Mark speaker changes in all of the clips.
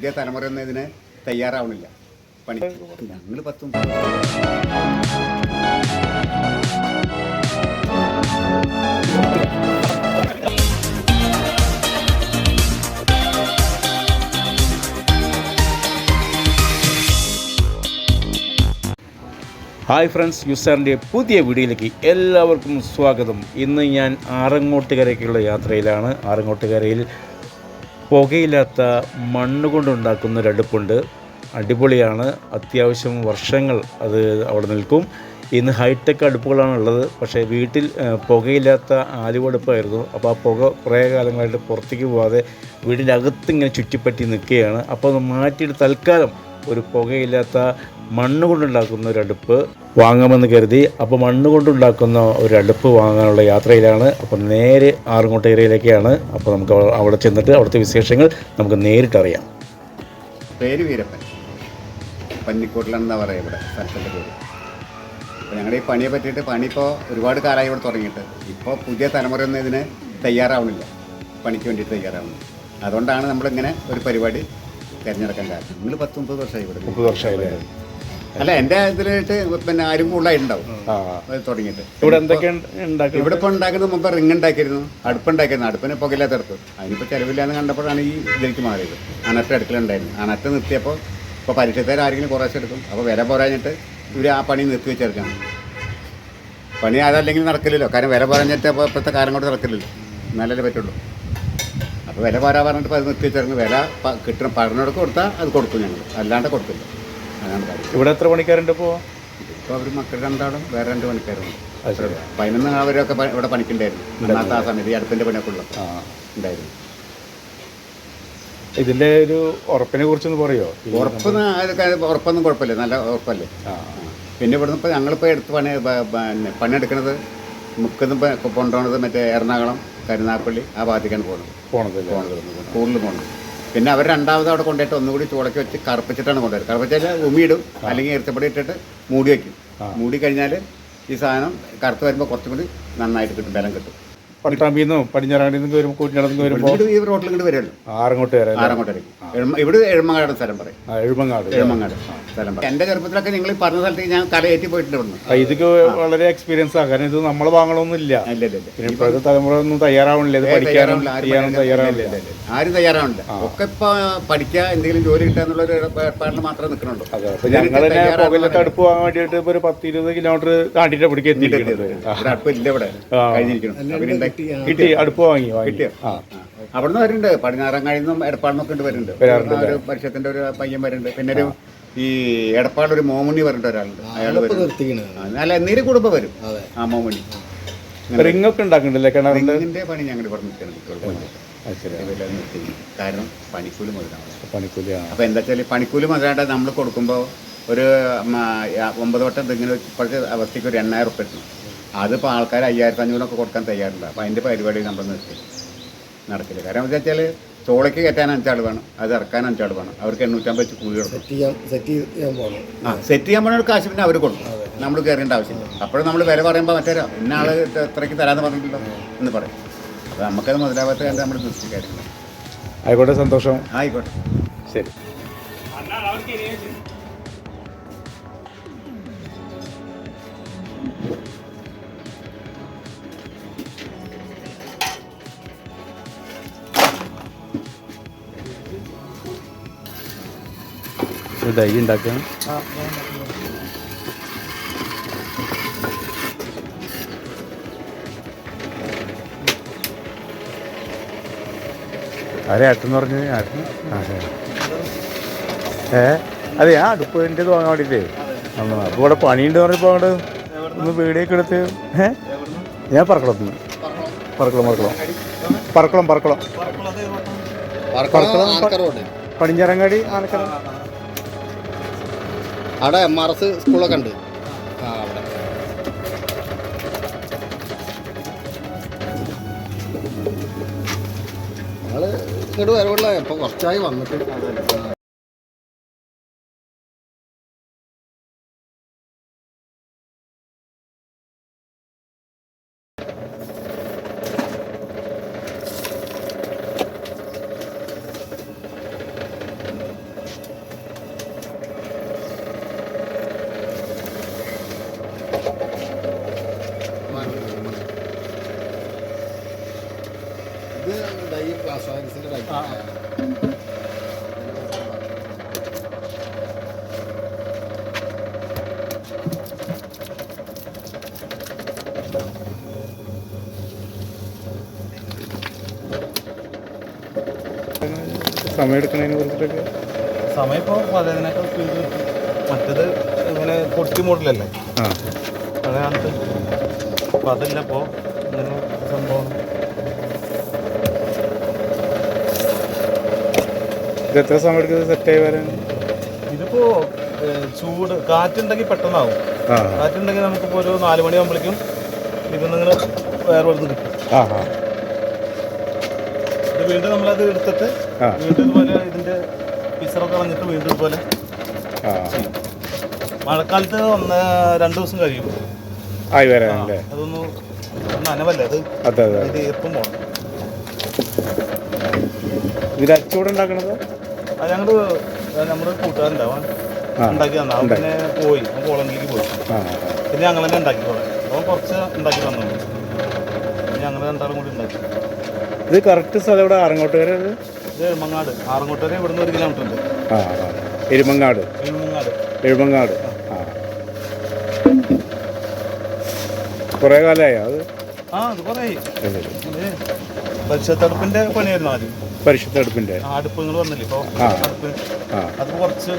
Speaker 1: പുതിയ തലമുറ ഒന്നും ഇതിന് തയ്യാറാവണില്ല. പണി ഞങ്ങൾ പത്തും
Speaker 2: ഹായ് ഫ്രണ്ട്സ് യുസാറിന്റെ പുതിയ വീഡിയോയിലേക്ക് എല്ലാവർക്കും സ്വാഗതം. ഇന്ന് ഞാൻ ആറങ്ങോട്ടുകരയ്ക്കുള്ള യാത്രയിലാണ്. ആറങ്ങോട്ടുകരയിൽ പുകയില്ലാത്ത മണ്ണ് കൊണ്ടുണ്ടാക്കുന്ന ഒരു അടുപ്പുണ്ട്. അടിപൊളിയാണ്. അത്യാവശ്യം വർഷങ്ങൾ അത് അവിടെ നിൽക്കും. ഇന്ന് ഹൈടെക് അടുപ്പുകളാണ് ഉള്ളത്. പക്ഷേ വീട്ടിൽ പുകയില്ലാത്ത ആലുവടുപ്പായിരുന്നു അപ്പോൾ ആ പുക കുറേ കാലങ്ങളായിട്ട് പുറത്തേക്ക് പോകാതെ വീടിന്റെ അകത്ത് ഇങ്ങനെ ചുറ്റിപ്പറ്റി നിൽക്കുകയാണ്. അപ്പോൾ മാറ്റിയിട്ട് തൽക്കാലം ഒരു പുകയില്ലാത്ത മണ്ണ് കൊണ്ടുണ്ടാക്കുന്ന ഒരു അടുപ്പ് വാങ്ങാമെന്ന് കരുതി. അപ്പോൾ മണ്ണ് കൊണ്ടുണ്ടാക്കുന്ന ഒരു അടുപ്പ് വാങ്ങാനുള്ള യാത്രയിലാണ്. അപ്പോൾ നേരെ ആറുങ്കോട്ട ഏരിയയിലേക്കാണ്. അപ്പോൾ നമുക്ക് അവിടെ ചെന്നിട്ട് അവിടുത്തെ വിശേഷങ്ങൾ നമുക്ക് നേരിട്ടറിയാം
Speaker 1: പേര് വീരപ്പൻ. പന്നിക്കോട്ടിലെന്നാ പറയുക ഇവിടെ സ്ഥലത്തിന്റെ പേര്. അപ്പോൾ ഞങ്ങളുടെ ഈ പണിയെ പറ്റിയിട്ട് പണി ഇപ്പോൾ ഒരുപാട് കാലമായി ഇവിടെ തുടങ്ങിയിട്ട്. ഇപ്പോൾ പുതിയ തലമുറ ഒന്നും ഇതിന് തയ്യാറാവണില്ല. പണിക്ക് വേണ്ടിയിട്ട് തയ്യാറാവുന്നത് അതുകൊണ്ടാണ് നമ്മളിങ്ങനെ ഒരു പരിപാടി തിരഞ്ഞെടുക്കാൻ കാരണം. നിങ്ങൾ പത്ത് മുപ്പത് വർഷമായി ഇവിടെ
Speaker 2: മുപ്പത് വർഷമായി
Speaker 1: അല്ല? എന്റെ ഇതിലായിട്ട് പിന്നെ ആരും കൂടുതലായിട്ടുണ്ടാവും. തുടങ്ങിയിട്ട്.
Speaker 2: ഇവിടെ എന്തൊക്കെയാണ്
Speaker 1: ഇവിടെ ഇപ്പൊ ഉണ്ടാക്കുന്നത് മുമ്പ് റിങ് ഉണ്ടാക്കിയിരുന്നു. അടുപ്പുണ്ടാക്കിയിരുന്നു അടുപ്പിന് പുകയില്ലാത്ത അടുപ്പ്. അതിനിപ്പോ ചെലവില്ലാന്ന് കണ്ടപ്പോഴാണ് ഈ ഇതിലേക്ക് മാറിയത്. അനറ്റ അടുക്കലുണ്ടായിരുന്നു. അനറ്റ നിർത്തിയപ്പോൾ ഇപ്പോൾ പരീക്ഷത്തേരം ആരെങ്കിലും കുറേശ്ശെ എടുക്കും. അപ്പോൾ വില പോരാഞ്ഞിട്ട് ഇവർ ആ പണി നിർത്തി വെച്ചെടുക്കണം പണി അതല്ലെങ്കിൽ നടക്കില്ലല്ലോ. കാരണം വില പോരാഞ്ഞിട്ട് അപ്പോൾ ഇപ്പോഴത്തെ കാലം കൊണ്ട് നടക്കില്ലല്ലോ. എന്നാലല്ലേ പറ്റുള്ളൂ. അപ്പോൾ വില പോരാ പറഞ്ഞിട്ട് അത് നിർത്തി വെച്ചിറങ്ങി വില കിട്ടുന്ന കിട്ടണം പറഞ്ഞോട് കൊടുത്താൽ അത് കൊടുക്കും ഞങ്ങൾ. അല്ലാണ്ട് കൊടുക്കില്ല. അതാണ് കാര്യം.
Speaker 2: ഇവിടെ എത്ര പണിക്കാരുണ്ട് ഇപ്പോൾ
Speaker 1: ഇപ്പോൾ അവർ മക്കൾ രണ്ടാളും വേറെ രണ്ട് പണിക്കാരുണ്ട് പതിനൊന്ന് അവരൊക്കെ ഇവിടെ പണിക്കുണ്ടായിരുന്നു. അന്നത്തെ ആ സമയത്ത് ഈ അടുപ്പിന്റെ പണിയൊക്കെ
Speaker 2: ഉള്ളത്
Speaker 1: ഉണ്ടായിരുന്നു.
Speaker 2: ഇതിന്റെ ഒരു ഉറപ്പിനെ കുറിച്ചൊന്ന് പറയുമോ
Speaker 1: ഉറപ്പെന്ന് അതൊക്കെ ഉറപ്പൊന്നും കുഴപ്പമില്ല. നല്ല ഉറപ്പല്ലേ. പിന്നെ ഇവിടുന്ന് ഇപ്പോൾ ഞങ്ങളിപ്പോൾ എടുത്ത് പണി പണിയെടുക്കണത് മുക്കുന്ന കൊണ്ടുപോകുന്നത് മറ്റേ എറണാകുളം. കരുനാഗപ്പള്ളി ആ ഭാഗത്തേക്കാണ് പോകുന്നത്
Speaker 2: പോണതല്ലേ
Speaker 1: പോകുന്നത് കൂടുതൽ പോകുന്നത് പിന്നെ അവർ രണ്ടാമത് അവിടെ കൊണ്ടുപോയിട്ട് ഒന്നുകൂടി ചുളക്കി വെച്ച് കറുപ്പിച്ചിട്ടാണ് കൊണ്ടുവരുന്നത്. കറുപ്പിച്ചാൽ ഉമിയിടും അല്ലെങ്കിൽ ഈർച്ചപ്പൊടി ഇട്ടിട്ട് മൂടി വയ്ക്കും മൂടി കഴിഞ്ഞാൽ ഈ സാധനം കറുത്ത് വരുമ്പോൾ കുറച്ചും കൂടി നന്നായിട്ട് കിട്ടും ബലം കിട്ടും.
Speaker 2: പടിഞ്ഞാറാണ്ടിൽ നിന്നും വരുമ്പോൾ കൂട്ടിനടന്ന് വരുമ്പോൾ
Speaker 1: ഇവിടെ ഈ റോട്ടിൽ ഇങ്ങോട്ട് വരുമല്ലോ
Speaker 2: ആറങ്ങോട്ട് വരാം
Speaker 1: ആറങ്ങോട്ട് വരും ഇവിടെ എഴുമങ്ങാട് സ്ഥലം പറയും.
Speaker 2: എഴുമങ്ങാട്
Speaker 1: എഴുമങ്ങാട്. സ്ഥലം എന്റെ ചെറുപ്പത്തിലൊക്കെ നിങ്ങൾ പറഞ്ഞ സ്ഥലത്തേക്ക് ഞാൻ കലയേറ്റി പോയിട്ടുണ്ട് ഇവിടുന്ന്.
Speaker 2: ആ, ഇതൊക്കെ വളരെ എക്സ്പീരിയൻസ് ആ. കാരണം ഇത് നമ്മൾ
Speaker 1: വാങ്ങണമെന്നില്ല
Speaker 2: പിന്നെ ഇപ്പോഴത്തെ തലമുറ ഒന്നും തയ്യാറാവണില്ല. ഇത് പഠിക്കാനും
Speaker 1: ആരും
Speaker 2: ചെയ്യാനും തയ്യാറാവില്ല.
Speaker 1: ആരും തയ്യാറാവില്ല ഒക്കെ ഇപ്പൊ പഠിക്കാ എന്തെങ്കിലും ജോലി കിട്ടുക എന്നുള്ള ഒരു ഏർപ്പാടിൽ മാത്രമേ നിൽക്കണുള്ളൂ.
Speaker 2: അപ്പൊ ഞങ്ങൾ തന്നെ പുകയിലത്തെ അടുപ്പ് വാങ്ങാൻ വേണ്ടിയിട്ട് ഇപ്പൊ ഒരു പത്ത് ഇരുപത് കിലോമീറ്റർ താണ്ടിട്ട് പിടിക്കാൻ
Speaker 1: എത്തിയിട്ടുണ്ട് അടുപ്പ് ഇല്ല ഇവിടെ.
Speaker 2: കിട്ടി അടുപ്പ് വാങ്ങി
Speaker 1: കിട്ടിയോ? അവിടുന്ന് വരുന്നുണ്ട്. പടിഞ്ഞാറങ്ങാടി നിന്നും എടപ്പാടിനൊക്കെ ഉണ്ട് വരുന്നുണ്ട്. ഒരു പരിഷത്തിന്റെ ഒരു പയ്യൻ വരുന്നുണ്ട്. പിന്നെ ഒരു ഈ എടപ്പാട് ഒരു മോമുണ്ണി പറഞ്ഞിട്ട് ഒരാളുണ്ട്. അയാൾ വരും അല്ല എന്തെങ്കിലും കുടുംബം വരും. ആ മോമുണ്ണി
Speaker 2: റിംഗ് ഒക്കെ ഉണ്ടാക്കുന്നുണ്ടല്ലേ കിണറിന്റെ
Speaker 1: റിങ്ങിന്റെ പണി ഞങ്ങൾ ഇവിടെ നിൽക്കണം
Speaker 2: അത്
Speaker 1: കാരണം പണിക്കൂലി മുതലാണ്.
Speaker 2: പണിക്കൂലി
Speaker 1: അപ്പൊ എന്താ വെച്ചാൽ പണിക്കൂലി മുതലായിട്ട് നമ്മൾ കൊടുക്കുമ്പോൾ ഒരു ഒമ്പത് വട്ടം തെങ്ങിന് ഇപ്പോഴത്തെ അവസ്ഥയ്ക്ക് ഒരു എണ്ണായിരം ഉറുപ്പ് കിട്ടണം അതിപ്പോൾ ആൾക്കാർ അയ്യായിരത്തി അഞ്ഞൂറൊക്കെ കൊടുക്കാൻ തയ്യാറില്ല അപ്പം അതിന്റെ പരിപാടി നമ്മൾ നിർത്തി. നടക്കില്ല. കാരണം എന്താ വെച്ചാൽ ചോളയ്ക്ക് കയറ്റാൻ അഞ്ചാൾ വേണം. അത് ഇറക്കാൻ അഞ്ചാൾ വേണം. അവർക്ക് എണ്ണൂറ്റമ്പത് വെച്ച് കൂലി കൊടുക്കും
Speaker 3: ചെയ്യാൻ സെറ്റ് ചെയ്യാൻ പോകണം.
Speaker 1: ആ സെറ്റ് ചെയ്യാൻ പോണ കാശ് പിന്നെ അവർ കൊടുക്കും. നമ്മൾ കയറേണ്ട ആവശ്യമില്ല. അപ്പോഴും നമ്മൾ വില പറയുമ്പോൾ മറ്റേ ഇന്ന ആൾ ഇത്രയ്ക്ക് തരാമെന്ന് പറഞ്ഞിട്ടുണ്ടോ? എന്ന് പറയും. അപ്പോൾ നമുക്കത് മുതലാവാത്ത കാര്യം നമ്മൾ നിർത്തി കാര്യങ്ങൾ
Speaker 2: ആയിക്കോട്ടെ സന്തോഷം.
Speaker 1: ആയിക്കോട്ടെ.
Speaker 2: ശരി. ഡൈ ഉണ്ടാക്കാൻ ആരെ ഏട്ടെന്ന് പറഞ്ഞു? ഏട്ടൻ ആ ഏ അതെ ആ അടുപ്പിന്റെ വാങ്ങാൻ വേണ്ടിയിട്ടേ. അന്ന് അപ്പോൾ ഇവിടെ പണിയുണ്ട് പറഞ്ഞപ്പോൾ അങ്ങോട്ട് ഒന്ന് വീടിയൊക്കെ എടുത്ത് ഏ? ഞാൻ പറക്കളത്തിന് പറക്കളം പറക്കളം. പറക്കളം പറക്കളം. പറക്കളം പടിഞ്ഞാറങ്ങാടി ആനക്കര.
Speaker 3: അവിടെ എം ആർ എസ് സ്കൂളൊക്കെ ഉണ്ട്. അവിടെ. ഇങ്ങോട്ട് വരവുള്ള ഇപ്പൊ കുറച്ചായി വന്നിട്ട്.
Speaker 2: സമയം എടുക്കുന്നതിനെ കുറിച്ചിട്ടൊക്കെ?
Speaker 4: സമയം ഇപ്പോൾ പഴയതിനേക്കാൾ സ്പീഡ് മറ്റേത് ഇങ്ങനെ പൊട്ടി മോഡലല്ലേ
Speaker 2: ആ.
Speaker 4: പഴയ കാലത്ത് അപ്പോൾ അതല്ല ഇപ്പോൾ ഇങ്ങനെ സംഭവം.
Speaker 2: ഇത് എത്ര സമയം എടുക്കുന്നത് സെറ്റായി വരാൻ?
Speaker 4: ഇതിപ്പോൾ ചൂട് കാറ്റുണ്ടെങ്കിൽ പെട്ടെന്നാവും.
Speaker 2: ആ.
Speaker 4: കാറ്റുണ്ടെങ്കിൽ നമുക്കിപ്പോൾ ഒരു നാല് മണിയാകുമ്പോഴേക്കും ഇത് ഇങ്ങനെ വേറെ കിട്ടും.
Speaker 2: ആ ആ.
Speaker 4: വീണ്ടും നമ്മളത് എടുത്തിട്ട്. വീണ്ടും ഇതുപോലെ ഇതിന്റെ പിസറൊക്കെ കളഞ്ഞിട്ട് വീണ്ടും ഇതുപോലെ മഴക്കാലത്ത് ഒന്ന് രണ്ടു ദിവസം കഴിയും.
Speaker 2: ആയി വരാനല്ലേ
Speaker 4: അതൊന്ന് നനവല്ലേ അത്
Speaker 2: അതെ അതെ
Speaker 4: ഇത് എപ്പം പോകണം
Speaker 2: ഇതിൽ അച്ചൂടെ ഉണ്ടാക്കണത്?
Speaker 4: അത് ഞങ്ങൾ നമ്മുടെ കൂട്ടുകാരുണ്ടാവും. ഉണ്ടാക്കി തന്നു. അവൻ പിന്നെ പോയി. അവൻ കോളങ്കിലേക്ക് പോയി. പിന്നെ ഞങ്ങൾ തന്നെ ഉണ്ടാക്കി തുടങ്ങി. അവൻ കുറച്ച് ഉണ്ടാക്കി തന്നു. പിന്നെ ഞങ്ങൾ രണ്ടാളും കൂടി ഉണ്ടാക്കി.
Speaker 2: ഇത് കറക്റ്റ് സ്ഥലം ഇവിടെ ആറങ്ങോട്ടുകര ഇത്?
Speaker 4: എഴുമങ്ങാട് ആറങ്ങോട്ടേരെ ഇവിടുന്ന് ഒരു കിലോമീറ്റർ ഉണ്ട്.
Speaker 2: ആ എരുമങ്ങാട്.
Speaker 4: എഴുമങ്ങാട്
Speaker 2: എഴുമങ്ങാട് ആ കുറേ കാലമായോ അത്?
Speaker 4: ആ അത് കുറേ പരിശുദ്ധടുപ്പിന്റെ പണിയായിരുന്നു ആദ്യം.
Speaker 2: പരിശുദ്ധ അടുപ്പിന്റെ
Speaker 4: ആ അടുപ്പുകൾ വന്നില്ലേ? ഇപ്പോൾ
Speaker 2: ആ.
Speaker 4: അടുപ്പ്.
Speaker 2: ആ.
Speaker 4: അത് കുറച്ച്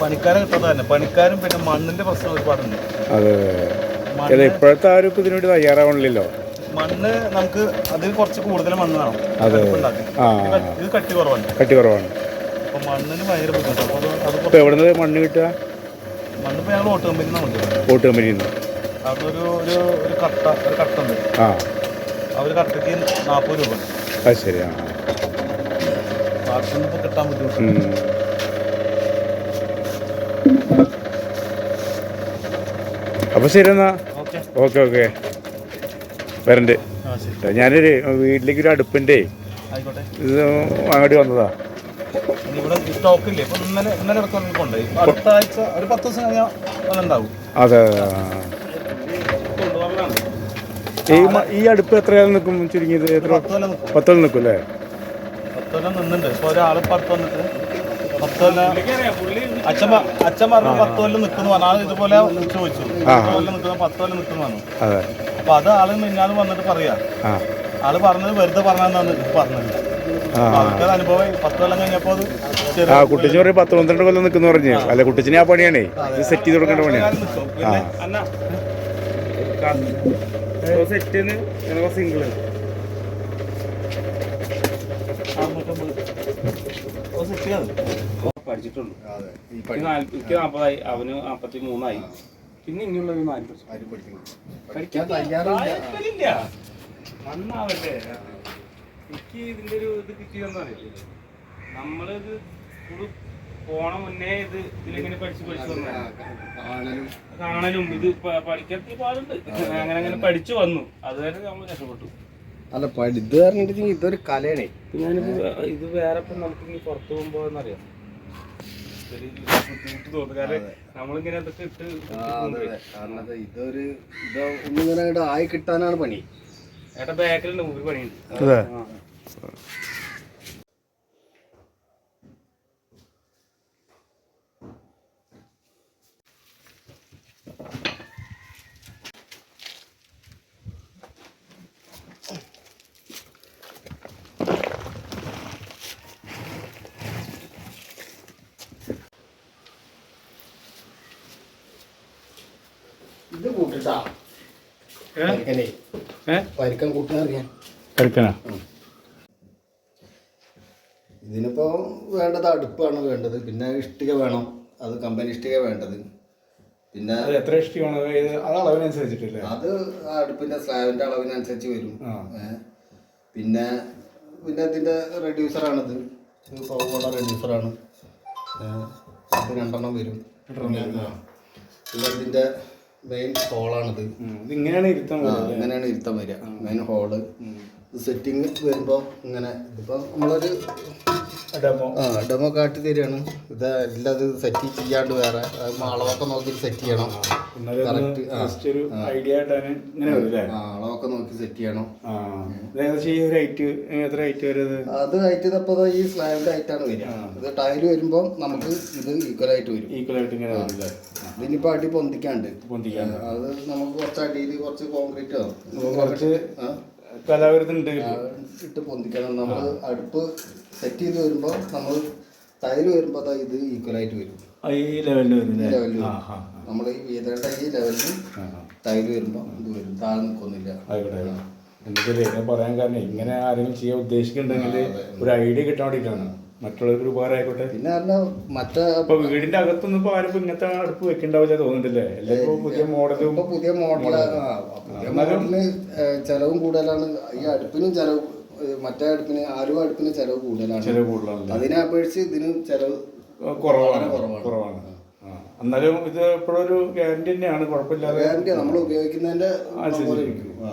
Speaker 4: പണിക്കാരെ കിട്ടാതെ പണിക്കാരും പിന്നെ മണ്ണിന്റെ പ്രശ്നം ഒരുപാടുണ്ട്.
Speaker 2: അതെ ഇപ്പോഴത്തെ ആരും ഇതിനുവേണ്ടി തയ്യാറാവണില്ലല്ലോ.
Speaker 4: മണ്ണ് നമുക്ക് അതിൽ കുറച്ച് കൂടുതൽ മണ്ണ് വേണം.
Speaker 2: അതെ.
Speaker 4: ഇത് കട്ടി- കുറവാണ്.
Speaker 2: കട്ടി കുറവാണ്.
Speaker 4: അപ്പോൾ മണ്ണിന് ഭയങ്കര ബുദ്ധിമുട്ടാണ്.
Speaker 2: ഇപ്പം
Speaker 4: കുറച്ച്
Speaker 2: എവിടെ നിന്ന് മണ്ണ് കിട്ടുക?
Speaker 4: മണ്ണ് ഇപ്പൊ ഞങ്ങൾ ഓട്ട് കമ്പനിയിൽ നിന്നാണ്
Speaker 2: ബോട്ട് കമ്പനിയിൽ നിന്ന്.
Speaker 4: അതൊരു ഒരു ഒരു കട്ട ഒരു കട്ട ഉണ്ട്
Speaker 2: ആ
Speaker 4: ഒരു കട്ടയ്ക്ക് നാൽപ്പത് രൂപ.
Speaker 2: അത് ശരി ആ.
Speaker 4: ബാക്കിയൊന്നും ഇപ്പോൾ കിട്ടാൻ ബുദ്ധിമുട്ടുണ്ട്
Speaker 2: ഉം. അപ്പോൾ ശരി എന്നാ.
Speaker 4: ഓക്കെ.
Speaker 2: Okay okay. വരണ്ട്. ഞാനൊരു വീട്ടിലേക്ക് ഒരു
Speaker 4: അടുപ്പിന്റെ
Speaker 2: ഇത് അങ്ങോട്ട് വന്നതാ. അതെ. ഈ ഈ അടുപ്പ് എത്ര കാലം നിൽക്കും ചുരുങ്ങിയത്? എത്ര? പത്തോളം നിൽക്കും. അല്ലേ?
Speaker 4: പത്ത് കൊല്ലം നിന്നുണ്ട് ഇപ്പോൾ ഒരാൾ പത്ത് വന്നിട്ട് പത്ത് കൊല്ലം അച്ഛൻ പറഞ്ഞു പത്തോലം നിൽക്കുന്നു പറഞ്ഞു. ഇതുപോലെ ചോദിച്ചു. പത്തോലം നിൽക്കുന്നു പത്ത് നിൽക്കുന്നു പറഞ്ഞു. അപ്പൊ അത് ആൾ മിന്നാൾ വന്നിട്ട് പറയാ. ആൾ പറഞ്ഞത് വെറുതെ പറഞ്ഞാന്ന് പറഞ്ഞത്.
Speaker 2: ആ.
Speaker 4: അപ്പൊ അവർക്കത് അനുഭവം പത്ത് കൊല്ലം കഴിഞ്ഞപ്പോ അത്
Speaker 2: ആ കുട്ടിച്ച് പറയും പത്ത് പന്ത്രണ്ട് കൊല്ലം നിൽക്കുന്നു പറഞ്ഞു. അല്ല കുട്ടിച്ചിനെ ആ പണിയാണേ. ഇത് സെറ്റ് ചെയ്ത് കൊടുക്കേണ്ട പണിയാണ്
Speaker 4: സിംഗിൾ.
Speaker 5: പഠിച്ചിട്ടുള്ളൂ. നാൽപ്പതായി അവന് നാൽപ്പത്തി മൂന്നായി പിന്നെ
Speaker 1: ഇങ്ങനെയുള്ള പഠിക്കുന്നു
Speaker 3: പഠിക്കാൻ തയ്യാറില്ല.
Speaker 5: നന്നാവട്ടെ. എനിക്ക് ഇതിന്റെ ഒരു ഇത് കിട്ടിയതെന്ന് അറിയില്ല. നമ്മളിത് സ്കൂൾ പോണ മുന്നേ ഇത് ഇതിലിങ്ങനെ പഠിച്ച് പഠിച്ചു വന്നു.
Speaker 3: കാണലും.
Speaker 5: ഇത് പ- പഠിക്കാൻ പാടുണ്ട്. അങ്ങനെ അങ്ങനെ പഠിച്ചു വന്നു. അതുവരെ നമ്മൾ രക്ഷപ്പെട്ടു.
Speaker 3: അല്ല ഇത് പറഞ്ഞിട്ടുണ്ടെങ്കിൽ ഇതൊരു കലയാണേ.
Speaker 5: ഞാനിപ്പോ ഇത് വേറെ ഇപ്പൊ നമുക്ക് ഇനി പുറത്തു പോകുമ്പോ എന്നറിയാം. ഒരു ബുദ്ധിമുട്ട് തോന്നുന്നു. കാരണം നമ്മളിങ്ങനെ ഇതൊക്കെ ഇട്ട്
Speaker 3: കാരണം അത് ഇതൊരു ഇത് ഒന്നിങ്ങനെ ആയി കിട്ടാനാണ് പണി.
Speaker 5: ഏട്ടാ ബാക്കിലുണ്ട് മൂപ്പര് പണിയുണ്ട്
Speaker 2: അതെ
Speaker 5: ആ.
Speaker 3: ഇത് കൂട്ടിട്ടാ ഇതിനിപ്പോ വേണ്ടത് അടുപ്പാണ് വേണ്ടത്. പിന്നെ ഇഷ്ടിക വേണം. അത് കമ്പനി ഇഷ്ടിക വേണ്ടത്. പിന്നെ
Speaker 2: അത് എത്ര ഇഷ്ടമാണ് അത് അളവിനനുസരിച്ചിട്ടില്ലേ?
Speaker 3: അത് അടുപ്പിന്റെ സ്ലാബിന്റെ അളവിനനുസരിച്ച് വരും. പിന്നെ പിന്നെ ഇതിന്റെ റെഡ്യൂസറാണിത്. റെഡ്യൂസർ റെഡ്യൂസറാണ്. ഇത് രണ്ടെണ്ണം വരും. പിന്നെ ഇതിന്റെ മെയിൻ ഹോളാണിത്
Speaker 2: ഇങ്ങനെയാണ് ഇരുത്താൻ
Speaker 3: ആ, ഇങ്ങനെയാണ് ഇരുത്തം വരിക. മെയിൻ ഹോൾ സെറ്റിങ് വരുമ്പോൾ ഇങ്ങനെ ഇതിപ്പോൾ നമ്മളൊരു
Speaker 2: ഡെമോ
Speaker 3: ആ ഡെമോ കാട്ടി തരികയാണ്. ഇത് എല്ലാം ഇത് സെറ്റ് ചെയ്യാണ്ട് വേറെ അളവൊക്കെ നോക്കി സെറ്റ് ചെയ്യണം. കറക്റ്റ്
Speaker 2: ഐഡിയ ആയിട്ടാണ് ഇങ്ങനെ
Speaker 3: ആ, അളവൊക്കെ നോക്കി സെറ്റ് ചെയ്യണം.
Speaker 2: ഏകദേശം ഈ ഒരു ഹൈറ്റ് എത്ര ഹൈറ്റ് വരുന്നത്
Speaker 3: അത് ഹൈറ്റ് തപ്പോൾ ഈ സ്ലാബിന്റെ ഹൈറ്റാണ് വരിക. ഇത് ടൈൽ വരുമ്പോൾ നമുക്ക് ഇത് ഈക്വൽ ആയിട്ട് വരും.
Speaker 2: ഈക്വൽ ആയിട്ട് ഇങ്ങനെ വരും അല്ലേ?
Speaker 3: ഇതിനിപ്പോൾ അടി പൊന്തിക്കാണ്ട്.
Speaker 2: പൊന്തിക്കാൻ
Speaker 3: അത് നമുക്ക് കുറച്ച് അടിയിൽ കുറച്ച് കോൺക്രീറ്റ്
Speaker 2: കുറച്ച് കലാവിരുന്നുണ്ട്
Speaker 3: ഇട്ട് പൊന്തിക്കണം. നമ്മൾ അടുപ്പ് സെറ്റ് ചെയ്ത് വരുമ്പോൾ നമ്മൾ ടൈൽ വരുമ്പോൾ അതാ ഇത് ഈക്വൽ ആയിട്ട് വരും.
Speaker 2: ഈ ലെവലിൽ വരും
Speaker 3: ലെവലിൽ നമ്മൾ ഈ വീതയുടെ ഈ ലെവലിൽ തൈര് വരുമ്പോൾ ഇത് വരും. താഴെ നിൽക്കൊന്നുമില്ല
Speaker 2: ആയിക്കോട്ടെ ഞാൻ പറയാൻ കാരണം ഇങ്ങനെ ആരെങ്കിലും ചെയ്യാൻ ഉദ്ദേശിക്കുന്നുണ്ടെങ്കിൽ ഒരു ഐഡിയ കിട്ടാൻ വേണ്ടിയിട്ടാണ് മറ്റുള്ളവർക്ക് ഉപകാരമായിക്കോട്ടെ.
Speaker 3: പിന്നെ അല്ല മറ്റേ
Speaker 2: ഇപ്പൊ വീടിന്റെ അകത്തൊന്നും ഇപ്പൊ ആരും ഇങ്ങനത്തെ അടുപ്പ് വെക്കണ്ടാവില്ല തോന്നുന്നില്ലേ? എല്ലാവരും പുതിയ മോഡലും
Speaker 3: ഇപ്പൊ പുതിയ മോഡലാണ് ചെലവും കൂടുതലാണ്. ഈ അടുപ്പിനും ചെലവ് മറ്റേ അടുപ്പിന് ആരും അടുപ്പിന് ചെലവ് കൂടുതലാണ്.
Speaker 2: ചെലവ് കൂടുതലാണ്
Speaker 3: അതിനെ അപേക്ഷിച്ച് ഇതിന് ചെലവ്
Speaker 2: കുറവാണ്.
Speaker 3: കുറവാണ്.
Speaker 2: എന്നാലും ഇത് എപ്പോഴും ഒരു ഗ്യാരണ്ടി തന്നെയാണ്. കുഴപ്പമില്ലാതെ
Speaker 3: ഗ്യാരണ്ടി നമ്മൾ ഉപയോഗിക്കുന്നതിന്റെ
Speaker 2: ആ, ശരി,
Speaker 3: പോലെ
Speaker 2: ശരി.
Speaker 3: ഇരിക്കും. ആ.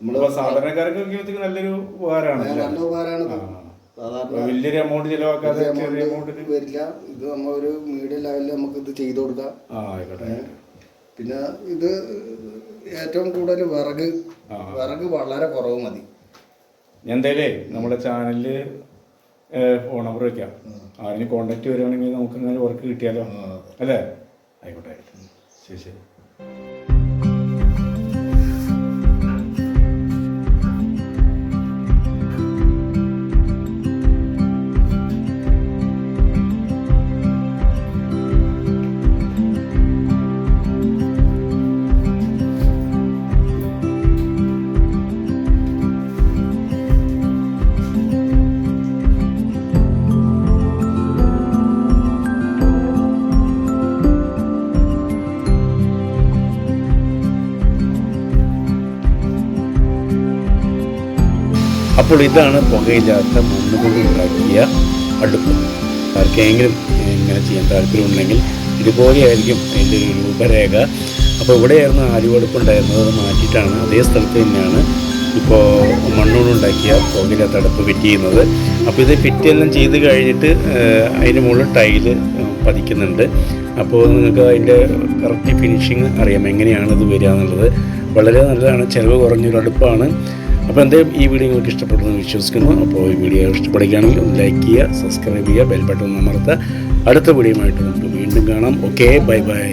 Speaker 3: നമ്മൾ
Speaker 2: ഇപ്പൊ സാധാരണക്കാർക്കൊക്കെ ഇത് നല്ലൊരു ഉപകാരമാണ്
Speaker 3: നല്ല ഉപകാരമാണ്
Speaker 2: വലിയൊരു എമൗണ്ട് ചിലവാക്കാതെ ചെറിയ എമൗണ്ടിന്
Speaker 3: വരില്ല. ഇത് ഒരു മീഡിയം ലെവലിൽ നമുക്ക് ഇത് ചെയ്തു കൊടുക്കാം. പിന്നെ ഇത് ഏറ്റവും കൂടുതൽ വിറക്. വിറക് വളരെ കുറവ് മതി.
Speaker 2: എന്തായാലേ നമ്മുടെ ചാനലിൽ ഫോൺ നമ്പർ വെക്കാം ആരെങ്കിലും കോണ്ടാക്ട് വരുവാണെങ്കിൽ നമുക്ക് ഇങ്ങനെ വർക്ക് കിട്ടിയാലോ അല്ലേ? ആയിക്കോട്ടെ ആയിക്കോട്ടെ. ശരി ശരി. അപ്പോൾ ഇതാണ് പുകയില്ലാത്ത മണ്ണ് കൊണ്ട് ഉണ്ടാക്കിയ അടുപ്പ്. ആർക്കെങ്കിലും ഇങ്ങനെ ചെയ്യാൻ താല്പര്യമുണ്ടെങ്കിൽ ഇതുപോലെയായിരിക്കും അതിന്റെ ഒരു രൂപരേഖ. അപ്പോൾ ഇവിടെയായിരുന്നു ആരുവടുപ്പുണ്ടായിരുന്നത് അത് മാറ്റിയിട്ടാണ് അതേ സ്ഥലത്ത് തന്നെയാണ് ഇപ്പോൾ മണ്ണോടുണ്ടാക്കിയ പുകയില്ലാത്ത അടുപ്പ് ഫിറ്റ് ചെയ്യുന്നത് അപ്പോൾ ഇത് ഫിറ്റ് എല്ലാം ചെയ്ത് കഴിഞ്ഞിട്ട് അതിന് മുകളിൽ ടൈൽ പതിക്കുന്നുണ്ട്. അപ്പോൾ നിങ്ങൾക്ക് അതിന്റെ കറക്റ്റ് ഫിനിഷിങ് അറിയാം എങ്ങനെയാണ് ഇത് വരിക എന്നുള്ളത്. വളരെ നല്ലതാണ്. ചിലവ് കുറഞ്ഞൊരു അടുപ്പാണ്. അപ്പോൾ എന്തായാലും ഈ വീഡിയോ നിങ്ങൾക്ക് ഇഷ്ടപ്പെട്ടെന്ന് വിശ്വസിക്കുന്നു. അപ്പോൾ ഈ വീഡിയോ ഇഷ്ടപ്പെടുകയാണെങ്കിൽ ഒന്ന് ലൈക്ക് ചെയ്യുക സബ്സ്ക്രൈബ് ചെയ്യുക ബെൽ ബട്ടൺ അമർത്തുക. അടുത്ത ആയിട്ട് നമുക്ക് വീണ്ടും കാണാം. Okay bye bye